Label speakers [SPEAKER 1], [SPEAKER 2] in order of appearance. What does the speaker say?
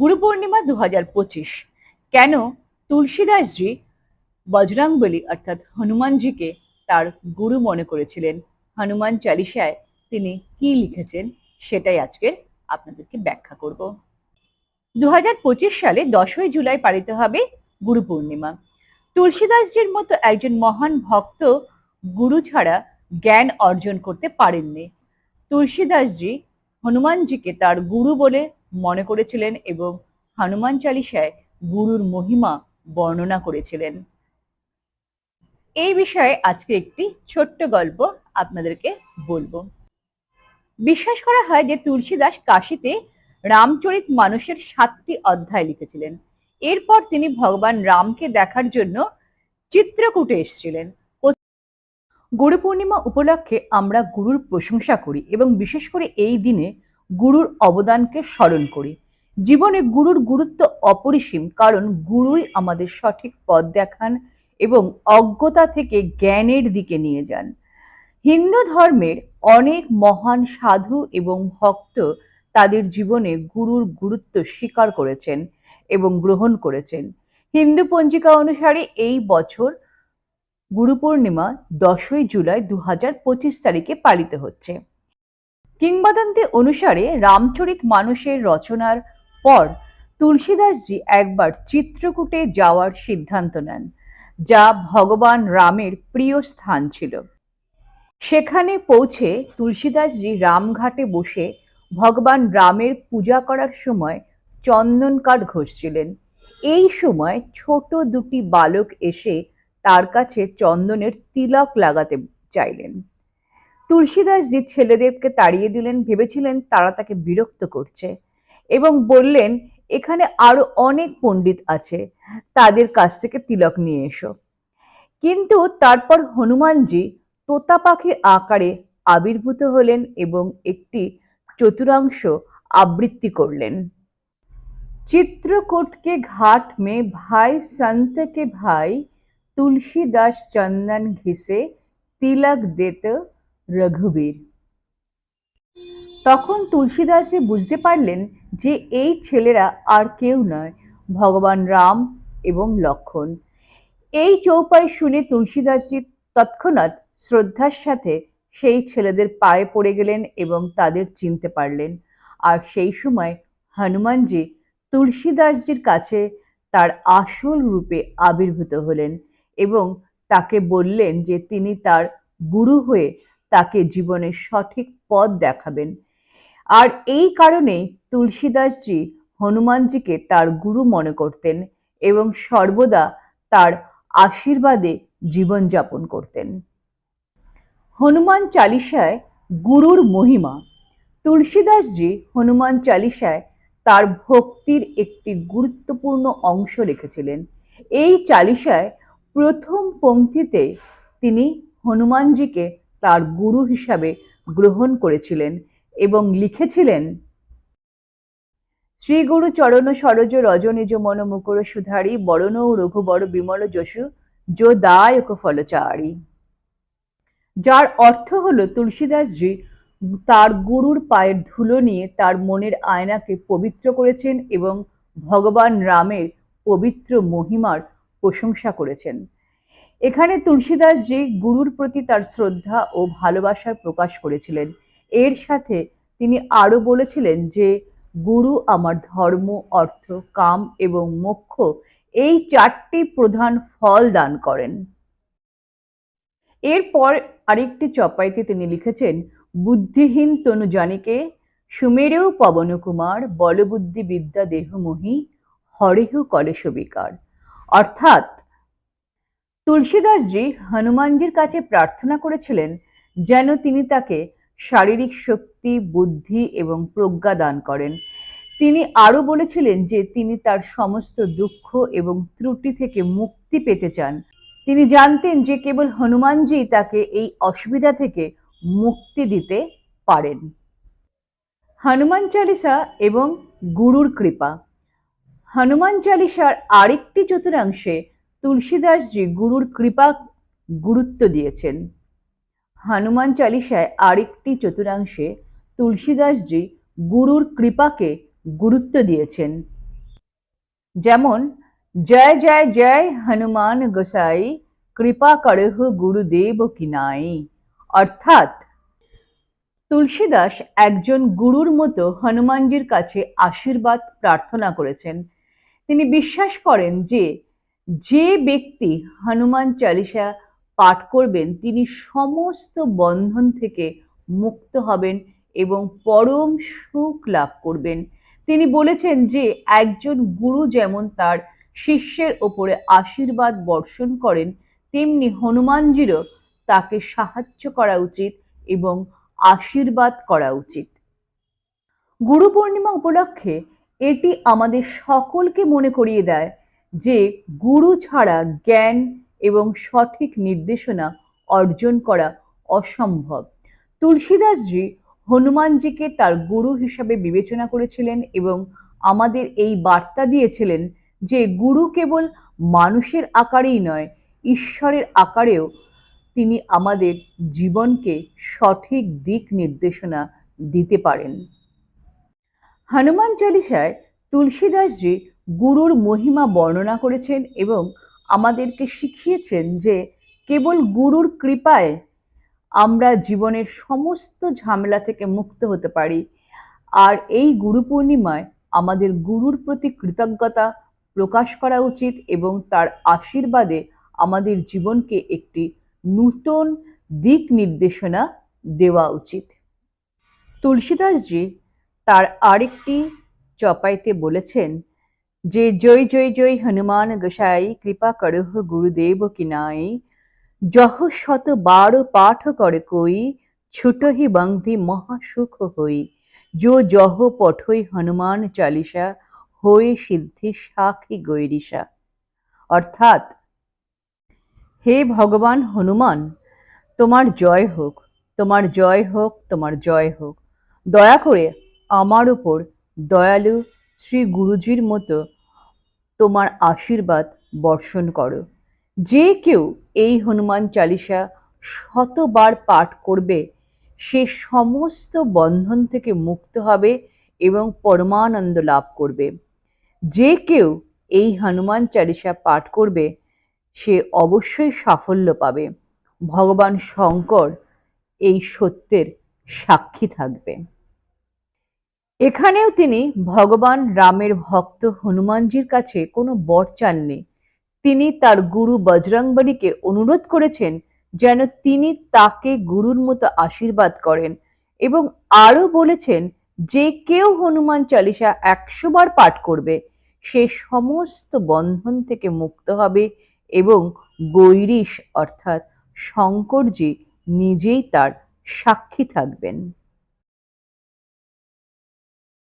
[SPEAKER 1] গুরু পূর্ণিমা দু হাজার পঁচিশ। কেন? তুলসীদাসজি বজরাংবলী অর্থাৎ হনুমানজিকে তার গুরু মনে করেছিলেন। হনুমান চালিসায় তিনি কি লিখেছেন সেটাই আজকে আপনাদেরকে ব্যাখ্যা করব। দু হাজার পঁচিশ সালে দশই জুলাই পালিত হবে গুরু পূর্ণিমা। তুলসীদাসজির মতো একজন মহান ভক্ত গুরু ছাড়া জ্ঞান অর্জন করতে পারেননি। তুলসীদাসজি হনুমানজিকে তার গুরু বলে মনে করেছিলেন এবং হনুমান চালিসায় গুরুর মহিমা বর্ণনা করেছিলেন। এই বিষয়ে আজকে একটি ছোট্ট গল্প আপনাদেরকে বলব। বিশ্বাস করা হয় যে তুলসীদাস কাশীতে রামচরিত মানুষের সাতটি অধ্যায় লিখেছিলেন। এরপর তিনি ভগবান রামকে দেখার জন্য চিত্রকূটে এসেছিলেন। গুরু পূর্ণিমা উপলক্ষে আমরা গুরুর প্রশংসা করি এবং বিশেষ করে এই দিনে গুরুর অবদানকে স্মরণ করি। জীবনে গুরুর গুরুত্ব অপরিসীম, কারণ গুরুই আমাদের সঠিক পথ দেখান এবং অজ্ঞতা থেকে জ্ঞানের দিকে নিয়ে যান। হিন্দু ধর্মের অনেক মহান সাধু এবং ভক্ত তাদের জীবনে গুরুর গুরুত্ব স্বীকার করেছেন এবং গ্রহণ করেছেন। হিন্দু পঞ্জিকা অনুসারে এই বছর গুরু পূর্ণিমা দশই জুলাই দু হাজার পঁচিশ তারিখে পালিত হচ্ছে। কিংবদন্তি অনুসারে রামচরিত মানুষের রচনার পর তুলসীদাসজি একবার চিত্রকূটে যাওয়ার সিদ্ধান্ত নেন, যা ভগবান রামের প্রিয় স্থান ছিল। সেখানে পৌঁছে তুলসীদাসজি রামঘাটে বসে ভগবান রামের পূজা করার সময় চন্দন কাঠ ঘষছিলেন। এই সময় ছোট দুটি বালক এসে তার কাছে চন্দনের তিলক লাগাতে চাইলেন। তুলসীদাস যে ছেলেদেরকে তাড়িয়ে দিলেন, ভেবেছিলেন তারা তাকে বিরক্ত করছে এবং বললেন, এখানে আরও অনেক পণ্ডিত আছে, তাদের কাছ থেকে তিলক নিয়ে এসো। কিন্তু তারপর হনুমানজি তোতা পাখির আকারে আবির্ভূত হলেন এবং একটি চতুরাংশ আবৃত্তি করলেন। চিত্রকূটকে ঘাট মে ভাই, সন্তকে ভাই তুলসী দাস চন্দন ঘিসে তিলক দেত রঘুবীর। তখন তুলসীদাসজি বুঝতে পারলেন যে এই ছেলেরা আর কেউ নয়, ভগবান রাম এবং লক্ষণ। এই চৌপাই শুনে তুলসীদাসজি তৎক্ষণাৎ শ্রদ্ধার সাথে সেই ছেলেদের পায়ে পড়ে গেলেন এবং তাদের চিনতে পারলেন। আর সেই সময় হনুমানজি তুলসীদাসজির কাছে তার আসল রূপে আবির্ভূত হলেন এবং তাকে বললেন যে তিনি তার গুরু হয়ে তাকে জীবনের সঠিক পথ দেখাবেন। আর এই কারণেই তুলসীদাসজি হনুমানজিকে তার গুরু মনে করতেন এবং সর্বদা তার আশীর্বাদে জীবনযাপন করতেন। হনুমান চালিসায় গুরুর মহিমা। তুলসীদাসজি হনুমান চালিসায় তার ভক্তির একটি গুরুত্বপূর্ণ অংশ রেখেছিলেন। এই চালিসায় প্রথম পংক্তিতে তিনি হনুমানজিকে তার গুরু হিসাবে গ্রহণ করেছিলেন এবং লিখেছিলেন, শ্রী গুরু চরণ সরজ রজনিজ মন মুকুর সুধারি, বরণ রঘুবর বিমল যশু যো দায়ক ফলচারী। যার অর্থ হলো তুলসীদাসজি তার গুরুর পায়ের ধুলো নিয়ে তার মনের আয়নাকে পবিত্র করেছেন এবং ভগবান রামের পবিত্র মহিমার প্রশংসা করেছেন। এখানে তুলসীদাসজি গুরুর প্রতি তার শ্রদ্ধা ও ভালোবাসার প্রকাশ করেছিলেন, এর সাথে তিনি আরও বলেছিলেন যে, গুরু আমার ধর্ম, অর্থ, কাম এবং মোক্ষ এই চারটি প্রধান ফল দান করেন। এরপর আরেকটি চপাইতে তিনি লিখেছেন, বুদ্ধিহীন তনু জানিকে সুমেরেও পবন কুমার বলবুদ্ধি বিদ্যা দেহমোহী, হরেহ কলেশ বিকার অর্থাৎ তুলসীদাসজি হনুমানজির কাছে প্রার্থনা করেছিলেন যেন তিনি তাকে শারীরিক শক্তি, বুদ্ধি এবং প্রজ্ঞা দান করেন। তিনি আরও বলেছিলেন যে তিনি তার সমস্ত দুঃখ এবং ত্রুটি থেকে মুক্তি পেতে চান। তিনি জানতেন যে কেবল হনুমানজি তাকে এই অসুবিধা থেকে মুক্তি দিতে পারেন। হনুমান চালিসা এবং গুরুর কৃপা। হনুমান চালিসার আরেকটি চতুরাংশে তুলসীদাসজি গুরুর কৃপা গুরুত্ব দিয়েছেন। হনুমান চালিসায় আরেকটি চতুরাংশে তুলসীদাসজি গুরুর কৃপাকে গুরুত্ব দিয়েছেন। যেমন, জয় জয় জয়, হনুমান গোসাই, কৃপা করহ গুরুদেব কিনাই অর্থাৎ, তুলসীদাস একজন গুরুর মতো হনুমানজির কাছে আশীর্বাদ প্রার্থনা করেছেন। তিনি বিশ্বাস করেন যে যে ব্যক্তি হনুমান চালিসা পাঠ করবেন, তিনি সমস্ত বন্ধন থেকে মুক্ত হবেন এবং পরম সুখ লাভ করবেন। তিনি বলেছেন যে, একজন গুরু যেমন তার শিষ্যের ওপরে আশীর্বাদ বর্ষণ করেন, তেমনি হনুমানজিরও তাকে সাহায্য করা উচিত এবং আশীর্বাদ করা উচিত। গুরু পূর্ণিমা উপলক্ষে এটি আমাদের সকলকে মনে করিয়ে দেয় যে গুরু ছাড়া জ্ঞান এবং সঠিক নির্দেশনা অর্জন করা অসম্ভব। তুলসীদাসজি হনুমানজিকে তার গুরু হিসাবে বিবেচনা করেছিলেন এবং আমাদের এই বার্তা দিয়েছিলেন যে গুরু কেবল মানুষের আকারেই নয়, ঈশ্বরের আকারেও তিনি আমাদের জীবনকে সঠিক দিক নির্দেশনা দিতে পারেন। হনুমান চালিসায় তুলসীদাসজি গুরুর মহিমা বর্ণনা করেছেন এবং আমাদেরকে শিখিয়েছেন যে কেবল গুরুর কৃপায় আমরা জীবনের সমস্ত ঝামেলা থেকে মুক্ত হতে পারি। আর এই গুরু পূর্ণিমায় আমাদের গুরুর প্রতি কৃতজ্ঞতা প্রকাশ করা উচিত এবং তার আশীর্বাদে আমাদের জীবনকে একটি নূতন দিক নির্দেশনা দেওয়া উচিত। তুলসীদাসজি তার আরেকটি চপাইতে বলেছেন যে জয় জয় জয় হনুমান গোসাই, কৃপা করহ গুরুদেব কিনাই। যহ শত বার পাঠ করে কই ছুটহি বন্ধি মহাসুখ হই। যো যহ পঠই হনুমান চালিসা হয়ে সিদ্ধি সাক্ষী গৈরিসা অর্থাৎ, হে ভগবান হনুমান, তোমার জয় হোক, তোমার জয় হোক, তোমার জয় হোক। দয়া করে আমার উপর দয়ালু শ্রী গুরুজির মতো তোমার আশীর্বাদ বর্ষণ করো। যে কেউ এই হনুমান চালিসা শতবার পাঠ করবে, সে সমস্ত বন্ধন থেকে মুক্ত হবে এবং পরমানন্দ লাভ করবে। যে কেউ এই হনুমান চালিসা পাঠ করবে, সে অবশ্যই সাফল্য পাবে। ভগবান শঙ্কর এই সত্যের সাক্ষী থাকবে। এখানেও তিনি ভগবান রামের ভক্ত হনুমানজির কাছে কোনো বর চাননি। তিনি তার গুরু বজরংবলীকে অনুরোধ করেছেন যেন তিনি তাকে গুরুর মতো আশীর্বাদ করেন এবং আরও বলেছেন যে কেউ হনুমান চালিসা একশো বার পাঠ করবে, সে সমস্ত বন্ধন থেকে মুক্ত হবে এবং গৈরিশ অর্থাৎ শঙ্করজি নিজেই তার সাক্ষী থাকবেন।